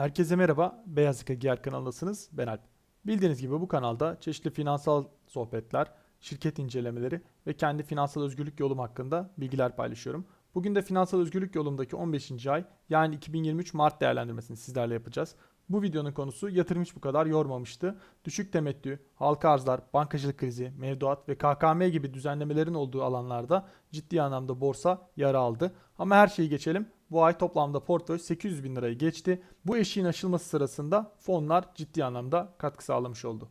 Herkese merhaba. Beyaz Yaka Giyer kanalındasınız. Ben Alp. Bildiğiniz gibi bu kanalda çeşitli finansal sohbetler, şirket incelemeleri ve kendi finansal özgürlük yolum hakkında bilgiler paylaşıyorum. Bugün de finansal özgürlük yolumdaki 15. ay yani 2023 Mart değerlendirmesini sizlerle yapacağız. Bu videonun konusu yatırım hiç bu kadar yormamıştı. Düşük temettü, halka arzlar, bankacılık krizi, mevduat ve KKM gibi düzenlemelerin olduğu alanlarda ciddi anlamda borsa yara aldı. Ama her şeyi geçelim. Bu ay toplamda portföy 800 bin lirayı geçti. Bu eşiğin aşılması sırasında fonlar ciddi anlamda katkı sağlamış oldu.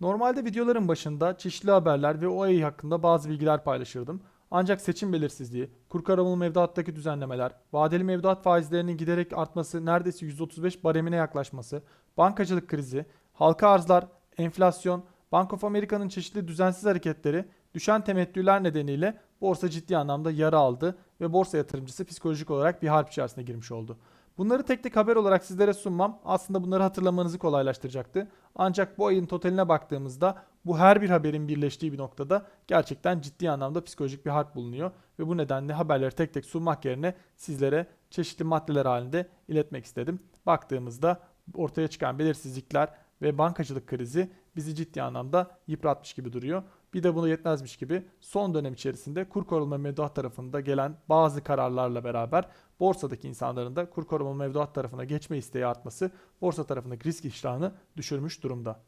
Normalde videoların başında çeşitli haberler ve o ay hakkında bazı bilgiler paylaşırdım. Ancak seçim belirsizliği, kur karamalı mevduattaki düzenlemeler, vadeli mevduat faizlerinin giderek artması, neredeyse 135 baremine yaklaşması, bankacılık krizi, halka arzlar, enflasyon, Bank of America'nın çeşitli düzensiz hareketleri, düşen temettüler nedeniyle borsa ciddi anlamda yara aldı ve borsa yatırımcısı psikolojik olarak bir harp içerisine girmiş oldu. Bunları tek tek haber olarak sizlere sunmam aslında bunları hatırlamanızı kolaylaştıracaktı. Ancak bu ayın totaline baktığımızda bu her bir haberin birleştiği bir noktada gerçekten ciddi anlamda psikolojik bir harp bulunuyor. Ve bu nedenle haberleri tek tek sunmak yerine sizlere çeşitli maddeler halinde iletmek istedim. Baktığımızda ortaya çıkan belirsizlikler ve bankacılık krizi bizi ciddi anlamda yıpratmış gibi duruyor. Bir de bunu yetmezmiş gibi son dönem içerisinde kur koruma mevduat tarafında gelen bazı kararlarla beraber borsadaki insanların da kur koruma mevduat tarafına geçme isteği artması borsa tarafındaki risk iştahını düşürmüş durumda.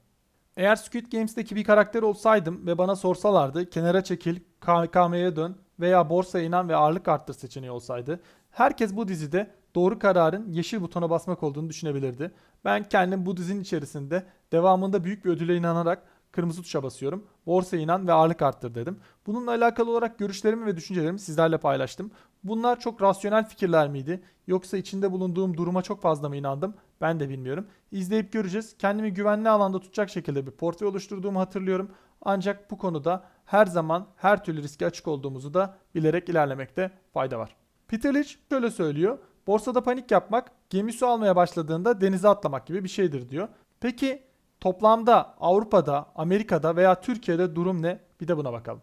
Eğer Squid Games'teki bir karakter olsaydım ve bana sorsalardı kenara çekil, KKM'ye dön veya borsaya inan ve ağırlık arttır seçeneği olsaydı herkes bu dizide doğru kararın yeşil butona basmak olduğunu düşünebilirdi. Ben kendim bu dizinin içerisinde devamında büyük bir ödüle inanarak kırmızı tuşa basıyorum. Borsaya inan ve ağırlık arttır dedim. Bununla alakalı olarak görüşlerimi ve düşüncelerimi sizlerle paylaştım. Bunlar çok rasyonel fikirler miydi? Yoksa içinde bulunduğum duruma çok fazla mı inandım? Ben de bilmiyorum. İzleyip göreceğiz. Kendimi güvenli alanda tutacak şekilde bir portföy oluşturduğumu hatırlıyorum. Ancak bu konuda her zaman her türlü riske açık olduğumuzu da bilerek ilerlemekte fayda var. Peter Lynch şöyle söylüyor. Borsada panik yapmak gemi su almaya başladığında denize atlamak gibi bir şeydir diyor. Peki toplamda Avrupa'da, Amerika'da veya Türkiye'de durum ne? Bir de buna bakalım.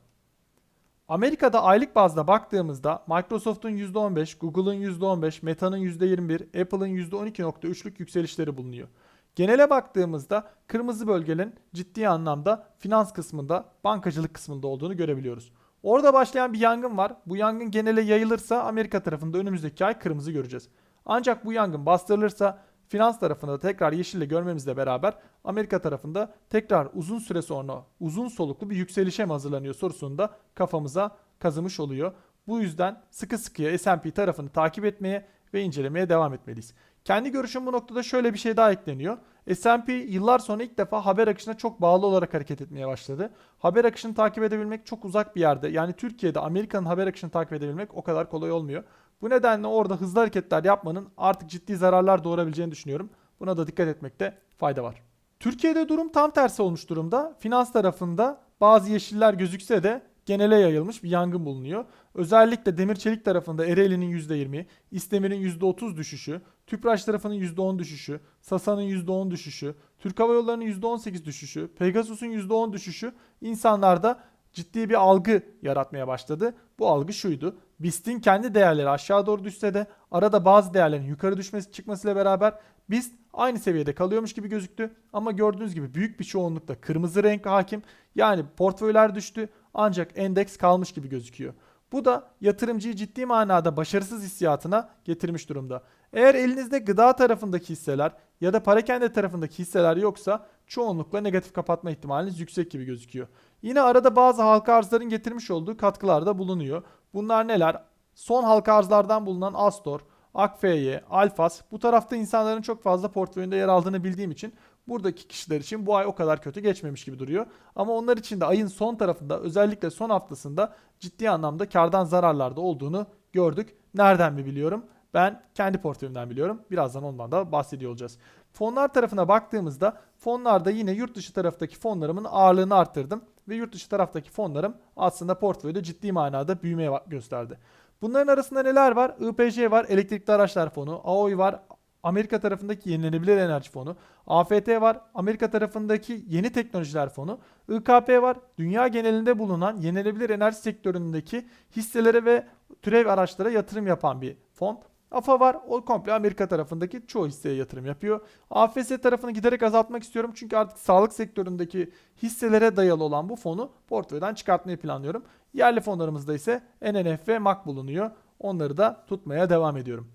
Amerika'da aylık bazda baktığımızda Microsoft'un %15, Google'ın %15, Meta'nın %21, Apple'ın %12.3'lük yükselişleri bulunuyor. Genele baktığımızda kırmızı bölgenin ciddi anlamda finans kısmında, bankacılık kısmında olduğunu görebiliyoruz. Orada başlayan bir yangın var. Bu yangın genele yayılırsa Amerika tarafında önümüzdeki ay kırmızı göreceğiz. Ancak bu yangın bastırılırsa finans tarafında tekrar yeşille görmemizle beraber Amerika tarafında tekrar uzun süre sonra uzun soluklu bir yükselişe mi hazırlanıyor sorusunu da kafamıza kazımış oluyor. Bu yüzden sıkı sıkıya S&P tarafını takip etmeye ve incelemeye devam etmeliyiz. Kendi görüşüm bu noktada şöyle bir şey daha ekleniyor. S&P yıllar sonra ilk defa haber akışına çok bağlı olarak hareket etmeye başladı. Haber akışını takip edebilmek çok uzak bir yerde. Yani Türkiye'de Amerika'nın haber akışını takip edebilmek o kadar kolay olmuyor. Bu nedenle orada hızlı hareketler yapmanın artık ciddi zararlar doğurabileceğini düşünüyorum. Buna da dikkat etmekte fayda var. Türkiye'de durum tam tersi olmuş durumda. Finans tarafında bazı yeşiller gözükse de genele yayılmış bir yangın bulunuyor. Özellikle demir çelik tarafında Ereğli'nin %20, İstemir'in %30 düşüşü, Tüpraş tarafının %10 düşüşü, Sasa'nın %10 düşüşü, Türk Hava Yolları'nın %18 düşüşü, Pegasus'un %10 düşüşü insanlarda ciddi bir algı yaratmaya başladı. Bu algı şuydu. BIST'in kendi değerleri aşağı doğru düşse de arada bazı değerlerin yukarı düşmesi çıkmasıyla beraber BIST aynı seviyede kalıyormuş gibi gözüktü. Ama gördüğünüz gibi büyük bir çoğunlukla kırmızı renk hakim. Yani portföyler düştü ancak endeks kalmış gibi gözüküyor. Bu da yatırımcıyı ciddi manada başarısız hissiyatına getirmiş durumda. Eğer elinizde gıda tarafındaki hisseler ya da parakende tarafındaki hisseler yoksa çoğunlukla negatif kapatma ihtimaliniz yüksek gibi gözüküyor. Yine arada bazı halka arzların getirmiş olduğu katkılarda bulunuyor. Bunlar neler? Son halka arzlardan bulunan Astor, Akf'ye, Alfas bu tarafta insanların çok fazla portföyünde yer aldığını bildiğim için buradaki kişiler için bu ay o kadar kötü geçmemiş gibi duruyor. Ama onlar için de ayın son tarafında özellikle son haftasında ciddi anlamda kardan zararlarda olduğunu gördük. Nereden mi biliyorum? Ben kendi portföyümden biliyorum. Birazdan ondan da bahsediyor olacağız. Fonlar tarafına baktığımızda fonlarda yine yurt dışı taraftaki fonlarımın ağırlığını arttırdım. Ve yurt dışı taraftaki fonlarım aslında portföyde ciddi manada büyümeye gösterdi. Bunların arasında neler var? IPC var, elektrikli araçlar fonu, AOI var, Amerika tarafındaki yenilenebilir enerji fonu, AFT var, Amerika tarafındaki yeni teknolojiler fonu, IKP var, dünya genelinde bulunan yenilenebilir enerji sektöründeki hisselere ve türev araçlara yatırım yapan bir fon. AFA var. O komple Amerika tarafındaki çoğu hisseye yatırım yapıyor. AFS tarafını giderek azaltmak istiyorum. Çünkü artık sağlık sektöründeki hisselere dayalı olan bu fonu portföyden çıkartmayı planlıyorum. Yerli fonlarımızda ise NNF ve MAK bulunuyor. Onları da tutmaya devam ediyorum.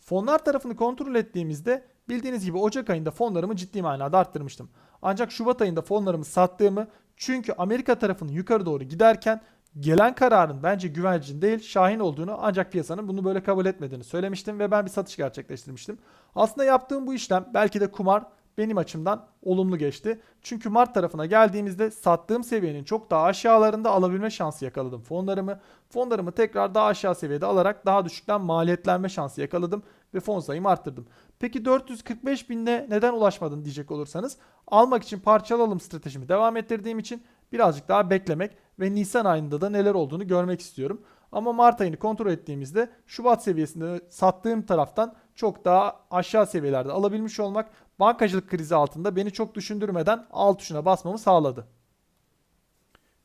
Fonlar tarafını kontrol ettiğimizde bildiğiniz gibi Ocak ayında fonlarımı ciddi manada arttırmıştım. Ancak Şubat ayında fonlarımı sattığımı çünkü Amerika tarafının yukarı doğru giderken gelen kararın bence güvercin değil Şahin olduğunu ancak piyasanın bunu böyle kabul etmediğini söylemiştim ve ben bir satış gerçekleştirmiştim. Aslında yaptığım bu işlem belki de kumar benim açımdan olumlu geçti. Çünkü Mart tarafına geldiğimizde sattığım seviyenin çok daha aşağılarında alabilme şansı yakaladım fonlarımı. Fonlarımı tekrar daha aşağı seviyede alarak daha düşükten maliyetlenme şansı yakaladım ve fon sayımı arttırdım. Peki 445 binle neden ulaşmadın diyecek olursanız almak için parçalı alım stratejimi devam ettirdiğim için birazcık daha beklemek ve Nisan ayında da neler olduğunu görmek istiyorum. Ama Mart ayını kontrol ettiğimizde Şubat seviyesinde sattığım taraftan çok daha aşağı seviyelerde alabilmiş olmak bankacılık krizi altında beni çok düşündürmeden alt tuşuna basmamı sağladı.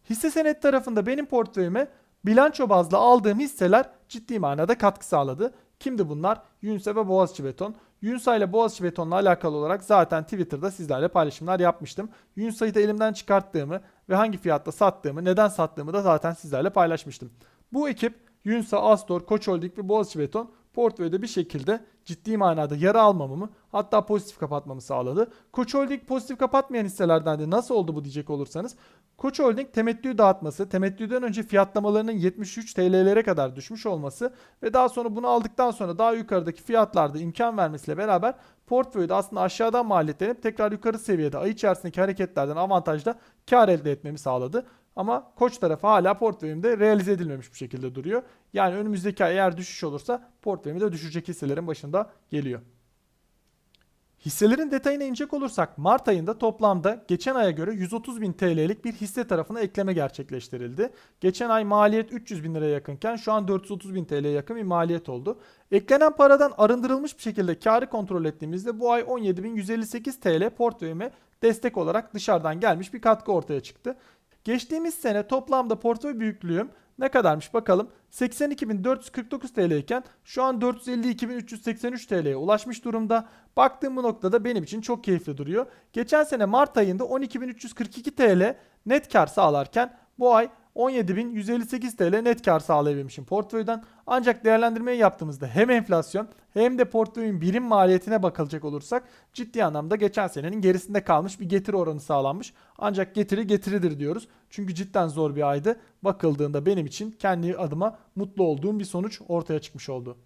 Hisse senet tarafında benim portföyüme bilanço bazlı aldığım hisseler ciddi manada katkı sağladı. Kimdi bunlar? Yunsa ve Boğaziçi Beton. Yunsa ile Boğaziçi Beton'la alakalı olarak zaten Twitter'da sizlerle paylaşımlar yapmıştım. Yunsa'yı da elimden çıkarttığımı ve hangi fiyatta sattığımı, neden sattığımı da zaten sizlerle paylaşmıştım. Bu ekip Yunsa, Astor, Koç Holding ve Boğaziçi Beton portföyde bir şekilde ciddi manada yara almamamı hatta pozitif kapatmamı sağladı. Koç Holding pozitif kapatmayan hisselerden de nasıl oldu bu diyecek olursanız Koç Holding temettü dağıtması, temettüden önce fiyatlamalarının 73 TL'lere kadar düşmüş olması ve daha sonra bunu aldıktan sonra daha yukarıdaki fiyatlarda imkan vermesiyle beraber portföyde aslında aşağıdan maliyetlenip tekrar yukarı seviyede ay içerisindeki hareketlerden avantajla kar elde etmemi sağladı. Ama koç tarafı hala portföyümde realize edilmemiş bir şekilde duruyor. Yani önümüzdeki ay eğer düşüş olursa portföyümü de düşecek hisselerin başında geliyor. Hisselerin detayına inecek olursak Mart ayında toplamda geçen aya göre 130 bin TL'lik bir hisse tarafına ekleme gerçekleştirildi. Geçen ay maliyet 300 bin liraya yakınken şu an 430 bin TL'ye yakın bir maliyet oldu. Eklenen paradan arındırılmış bir şekilde karı kontrol ettiğimizde bu ay 17.158 TL portföyüme destek olarak dışarıdan gelmiş bir katkı ortaya çıktı. Geçtiğimiz sene toplamda portföy büyüklüğüm ne kadarmış bakalım. 82.449 TL iken şu an 452.383 TL'ye ulaşmış durumda. Baktığım bu noktada benim için çok keyifli duruyor. Geçen sene Mart ayında 12.342 TL net kar sağlarken bu ay 17.158 TL net kar sağlayabilmişim portföyden. Ancak değerlendirmeyi yaptığımızda hem enflasyon hem de portföyün birim maliyetine bakılacak olursak ciddi anlamda geçen senenin gerisinde kalmış bir getiri oranı sağlanmış. Ancak getiri getiridir diyoruz. Çünkü cidden zor bir aydı. Bakıldığında benim için kendi adıma mutlu olduğum bir sonuç ortaya çıkmış oldu.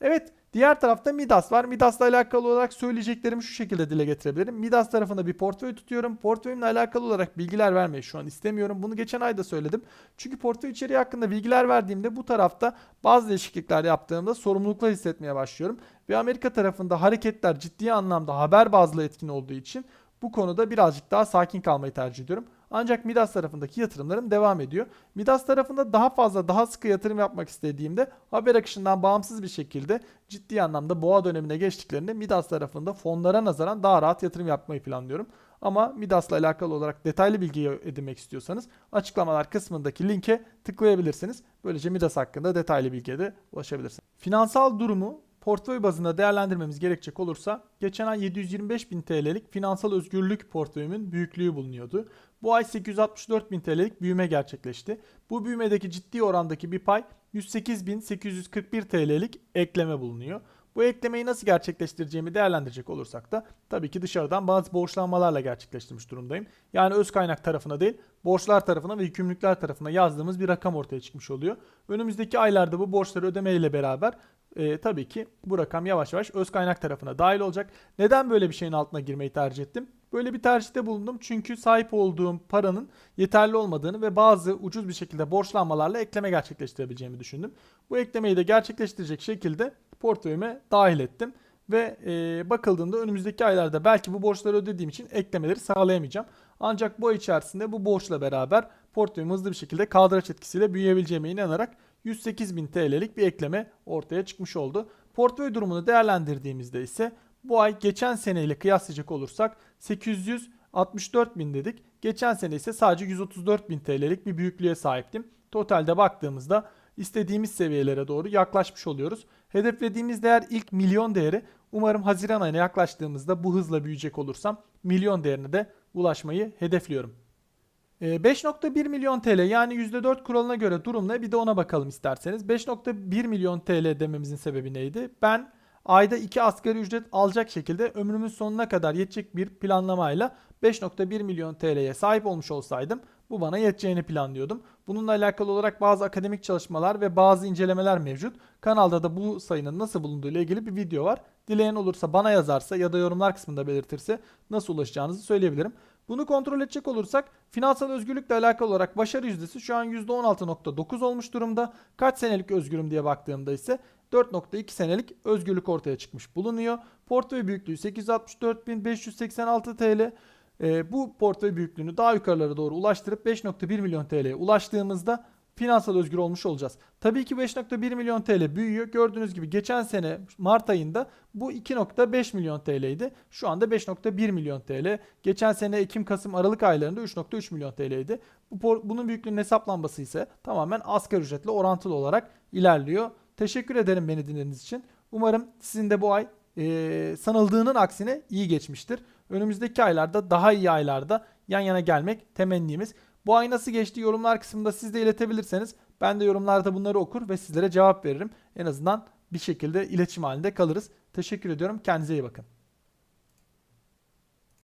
Evet diğer tarafta Midas var. Midas'la alakalı olarak söyleyeceklerimi şu şekilde dile getirebilirim. Midas tarafında bir portföy tutuyorum. Portföyümle alakalı olarak bilgiler vermeyi şu an istemiyorum. Bunu geçen ayda söyledim. Çünkü portföy içeriği hakkında bilgiler verdiğimde bu tarafta bazı değişiklikler yaptığımda sorumluluklar hissetmeye başlıyorum. Ve Amerika tarafında hareketler ciddi anlamda haber bazlı etkin olduğu için bu konuda birazcık daha sakin kalmayı tercih ediyorum. Ancak Midas tarafındaki yatırımlarım devam ediyor. Midas tarafında daha fazla daha sıkı yatırım yapmak istediğimde haber akışından bağımsız bir şekilde ciddi anlamda boğa dönemine geçtiklerinde Midas tarafında fonlara nazaran daha rahat yatırım yapmayı planlıyorum. Ama Midas'la alakalı olarak detaylı bilgi edinmek istiyorsanız açıklamalar kısmındaki linke tıklayabilirsiniz. Böylece Midas hakkında detaylı bilgiye de ulaşabilirsiniz. Finansal durumu portföy bazında değerlendirmemiz gerekecek olursa geçen ay 725 bin TL'lik finansal özgürlük portföyümün büyüklüğü bulunuyordu. Bu ay 864 bin TL'lik büyüme gerçekleşti. Bu büyümedeki ciddi orandaki bir pay 108.841 TL'lik ekleme bulunuyor. Bu eklemeyi nasıl gerçekleştireceğimi değerlendirecek olursak da tabii ki dışarıdan bazı borçlanmalarla gerçekleştirmiş durumdayım. Yani öz kaynak tarafına değil, borçlar tarafına ve yükümlülükler tarafına yazdığımız bir rakam ortaya çıkmış oluyor. Önümüzdeki aylarda bu borçları ödemeyle beraber e, tabii ki bu rakam yavaş yavaş öz kaynak tarafına dahil olacak. Neden böyle bir şeyin altına girmeyi tercih ettim? Böyle bir tercihte bulundum çünkü sahip olduğum paranın yeterli olmadığını ve bazı ucuz bir şekilde borçlanmalarla ekleme gerçekleştirebileceğimi düşündüm. Bu eklemeyi de gerçekleştirecek şekilde portföyüme dahil ettim. Ve e, bakıldığında önümüzdeki aylarda belki bu borçları ödediğim için eklemeleri sağlayamayacağım. Ancak bu ay içerisinde bu borçla beraber portföyüm hızlı bir şekilde kaldıraç etkisiyle büyüyebileceğime inanarak 108.000 TL'lik bir ekleme ortaya çıkmış oldu. Portföy durumunu değerlendirdiğimizde ise bu ay geçen seneyle kıyaslayacak olursak 864 bin dedik. Geçen sene ise sadece 134 bin TL'lik bir büyüklüğe sahiptim. Totalde baktığımızda istediğimiz seviyelere doğru yaklaşmış oluyoruz. Hedeflediğimiz değer ilk milyon değeri. Umarım Haziran ayına yaklaştığımızda bu hızla büyüyecek olursam milyon değerine de ulaşmayı hedefliyorum. Ee, 5.1 milyon TL yani %4 kuralına göre durum ne? Bir de ona bakalım isterseniz. 5.1 milyon TL dememizin sebebi neydi? Ben ayda 2 asgari ücret alacak şekilde ömrümün sonuna kadar yetecek bir planlamayla 5.1 milyon TL'ye sahip olmuş olsaydım bu bana yeteceğini planlıyordum. Bununla alakalı olarak bazı akademik çalışmalar ve bazı incelemeler mevcut. Kanalda da bu sayının nasıl bulunduğu ile ilgili bir video var. Dileyen olursa bana yazarsa ya da yorumlar kısmında belirtirse nasıl ulaşacağınızı söyleyebilirim. Bunu kontrol edecek olursak finansal özgürlükle alakalı olarak başarı yüzdesi şu an %16.9 olmuş durumda. Kaç senelik özgürüm diye baktığımda ise 4.2 senelik özgürlük ortaya çıkmış bulunuyor. Portföy büyüklüğü 864.586 TL. Ee, bu portföy büyüklüğünü daha yukarılara doğru ulaştırıp 5.1 milyon TL'ye ulaştığımızda finansal özgür olmuş olacağız. Tabii ki 5.1 milyon TL büyüyor. Gördüğünüz gibi geçen sene Mart ayında bu 2.5 milyon TL'ydi. Şu anda 5.1 milyon TL. Geçen sene Ekim, Kasım, Aralık aylarında 3.3 milyon TL'ydi. Bu bunun büyüklüğünün hesaplanması ise tamamen asgari ücretle orantılı olarak ilerliyor. Teşekkür ederim beni dinlediğiniz için. Umarım sizin de bu ay eee, sanıldığının aksine iyi geçmiştir. Önümüzdeki aylarda daha iyi aylarda yan yana gelmek temennimiz. Bu ay nasıl geçti yorumlar kısmında siz de iletebilirseniz ben de yorumlarda bunları okur ve sizlere cevap veririm. En azından bir şekilde iletişim halinde kalırız. Teşekkür ediyorum. Kendinize iyi bakın.